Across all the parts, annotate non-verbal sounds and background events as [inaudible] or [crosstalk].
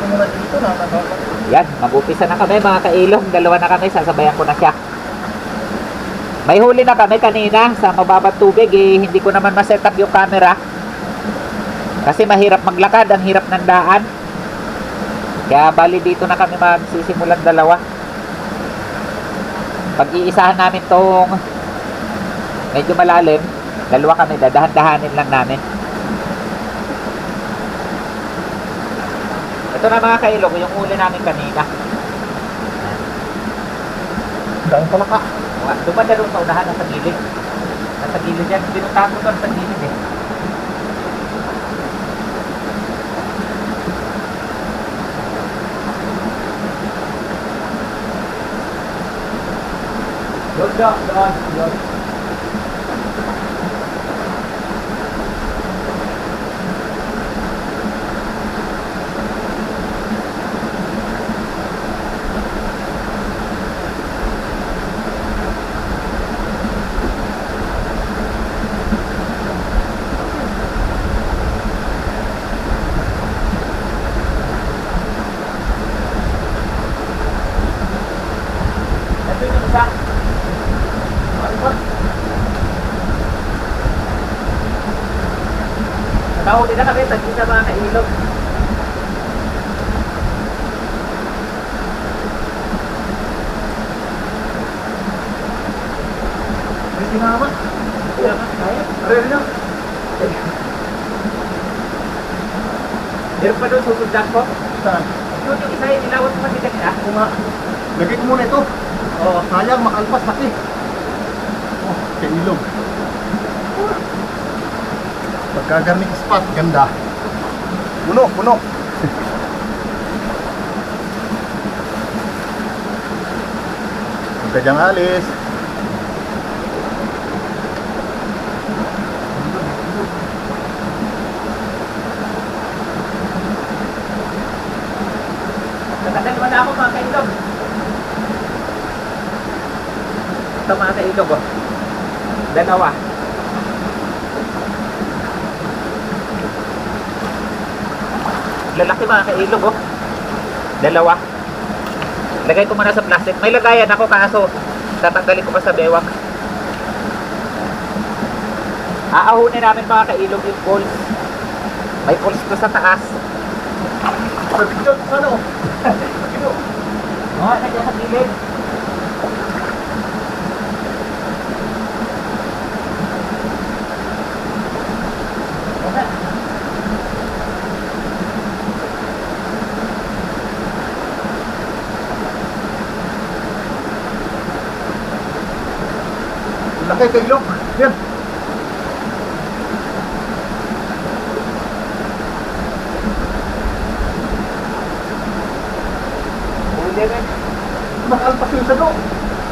ko dito na. Yan, mag-upisa na kami mga kailong. Dalawa na kami, sasabayan ko na siya. May huli na kami kanina sa mababang tubig. Eh, hindi ko naman ma-set up yung camera. Kasi mahirap maglakad, ang hirap ng daan. Kaya bali dito na kami magsisimulan dalawa. Pag-iisahan namin tong medyo malalim, dalawa kami, dadahan-dahanin lang namin. Ito na mga kailong, yung huli namin kanina. Dahil pala ka. Dumanda doon sa unahan, nasa gilid. Nasa gilid yan. Pinuntahan ko doon sa gilid eh. Doon, doon, doon, doon. Ito yung isa. Nakahuli na kami, tagli na mga kailog. May sinama. Kaya nga, kaya. Aray na. Meron pa doon susundan ko. Saan? Yun yung isa yung ilawat mo matigas na. Ako nga. Lagay ko muna ito. Oo. Sayang, makalpas laki. Oh, kailog. Pagkagarning spot, ganda. Puno, puno. Huwag ka diyang alis. Nakadalawa na ako mga kailog. Ito mga kailog oh. Dalawa. Lalaki mga kailog oh. Dalawa. Lagay ko muna sa plastic. May lagayan ako kaso tatanggalin ko pa sa bewak. Aahunin namin mga kailog yung poles. May poles to sa taas. Picture, sana oh. Oo, nandiyan sa gilid. Laki kailog. Yan. Huli rin. Nakalpas yung sado.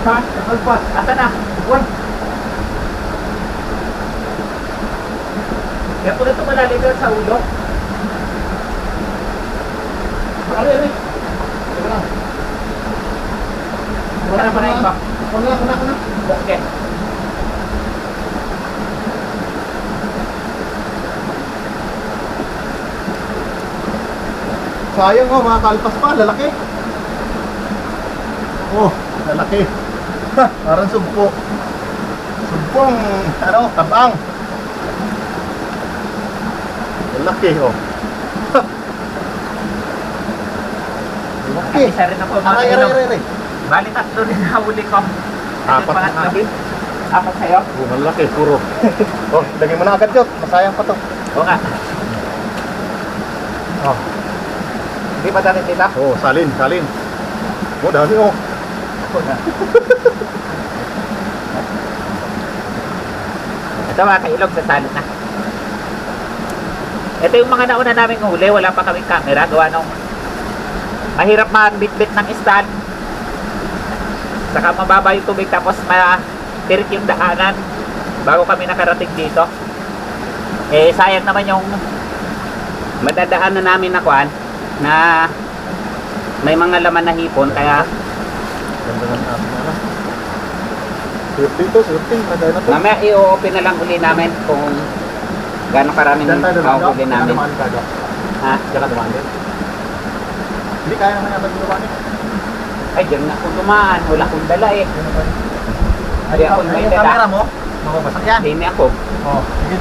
Ha? Nakalpas. Asa na? Wan. Kaya po ito malalim yun sa ulo. Aray. Teka lang. Wala na pa na iba. Wala na, wala na. Okay. Sayang oh, mga kalpas pa, lalaki. Oh, lalaki. Ha, parang sumpo. Sumpong, ano, tabang. Lalaki oh. Ha. Lalaki. Isa rin ako mga Aray, aray, aray. Bali tatlo din nahuli ko. Apat na natin. Apat sa'yo? Oh, malaki, puro. oh, lagay mo na agad yun. Masayang pa to. Oo nga. Oh, Hindi ba dati tita? oh salin, salin. Oh, dami oh. Oo. [laughs] Ito mga kailog sa salin na. Ito yung mga nauna naming huli, wala pa kaming camera, gawa nung mahirap magbitbit ng stand. Saka mababa yung tubig tapos matirik yung daanan bago kami nakarating dito. Eh sayang naman yung madadaan na namin na kwan na may mga laman na hipon kaya Ganda ng ating ano. Safety to, safety. Nagay na to. mamaya i-open na lang uli namin kung gaano karaming Diyan tayo dumaan. mahuli namin. Dumaan ka, Dok. Ha? Diyan ka dumaan din. Hindi kaya naman yata ginawa niya. Ay, diyan na ako dumaan. Wala akong dala eh. Naman. Ay, ako may yung dala. camera mo, mababasag yan. Hindi ako. Oh, sige,